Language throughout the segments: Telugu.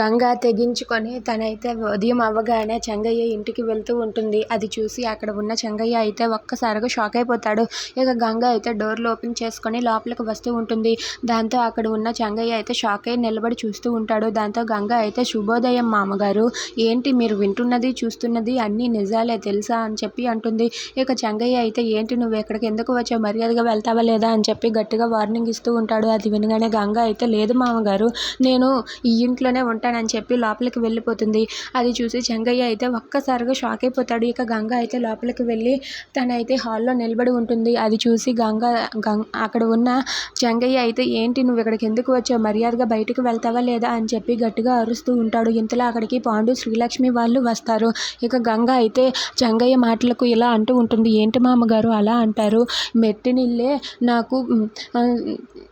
గంగ తెగించుకొని తనైతే ఉదయం అవ్వగానే చెంగయ్య ఇంటికి వెళ్తూ ఉంటుంది. అది చూసి అక్కడ ఉన్న చెంగయ్య అయితే ఒక్కసారిగా షాక్ అయిపోతాడు. ఇక గంగ అయితే డోర్లు ఓపెన్ చేసుకొని లోపలికి వస్తూ ఉంటుంది. దాంతో అక్కడ ఉన్న చెంగయ్య అయితే షాక్ అయి నిలబడి చూస్తూ ఉంటాడు. దాంతో గంగ అయితే శుభోదయం మామగారు. ఏంటి మీరు వింటున్నది చూస్తున్నది అన్నీ నిజాలే తెలుసా? అని చెప్పి అంటుంది. ఇక చెంగయ్య అయితే ఏంటి నువ్వు ఎక్కడికి ఎందుకు వచ్చావు? మర్యాదగా వెళ్తావా లేదా? అని చెప్పి గట్టిగా వార్నింగ్ ఇస్తూ ఉంటాడు. అది వినగానే గంగ అయితే లేదు మామగారు. నేను ఈ ఇంట్లోనే ఉంటానని చెప్పి లోపలికి వెళ్ళిపోతుంది. అది చూసి చెంగయ్య అయితే ఒక్కసారిగా షాక్ అయిపోతాడు. ఇక గంగ అయితే లోపలికి వెళ్ళి తనైతే హాల్లో నిలబడి ఉంటుంది. అది చూసి గంగ గంగ అక్కడ ఉన్న చెంగయ్య అయితే ఏంటి నువ్వు ఇక్కడికి ఎందుకు వచ్చావు? మర్యాదగా బయటకు వెళ్తావా లేదా? అని చెప్పి గట్టిగా అరుస్తూ ఉంటాడు. ఇంతలో అక్కడికి పాండు శ్రీలక్ష్మి వాళ్ళు వస్తారు. ఇక గంగ అయితే చెంగయ్య మాటలకు ఇలా అంటూ ఉంటుంది. ఏంటి మామగారు? అలా అంటారు. మెట్టినిల్లే నాకు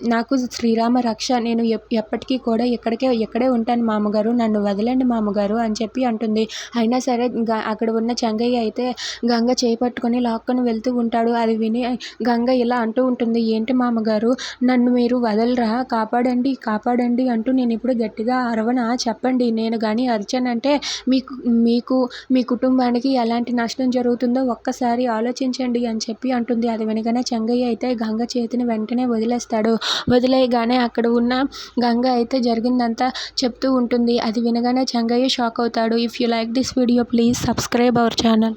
నాకు శ్రీరామ రక్ష నేను ఎప్పటికీ కూడా ఇక్కడికే ఇక్కడే ఉంటాను మామగారు నన్ను వదలండి మామగారు అని చెప్పి అంటుంది. అయినా సరే గ- అక్కడ ఉన్న చెంగయ్య అయితే గంగ చేపట్టుకొని లాక్కొని వెళ్తూ ఉంటాడు. అది విని గంగ ఇలా అంటూ ఉంటుంది ఏంటి మామగారు నన్ను మీరు వదలరా? కాపాడండి కాపాడండి అంటూ నేను ఇప్పుడు గట్టిగా అరవనా? చెప్పండి. నేను కానీ అరిచానంటే మీకు మీకు మీ కుటుంబానికి ఎలాంటి నష్టం జరుగుతుందో ఒక్కసారి ఆలోచించండి అని చెప్పి అంటుంది. అది వినగానే చెంగయ్య అయితే గంగ చేతిని వెంటనే వదిలేస్తాడు. వదిలేయగానే అక్కడ ఉన్న గంగ అయితే జరిగిందంతా చెప్తూ ఉంటుంది. అది వినగానే చెంగయ్య షాక్ అవుతాడు. If you like this video please subscribe our channel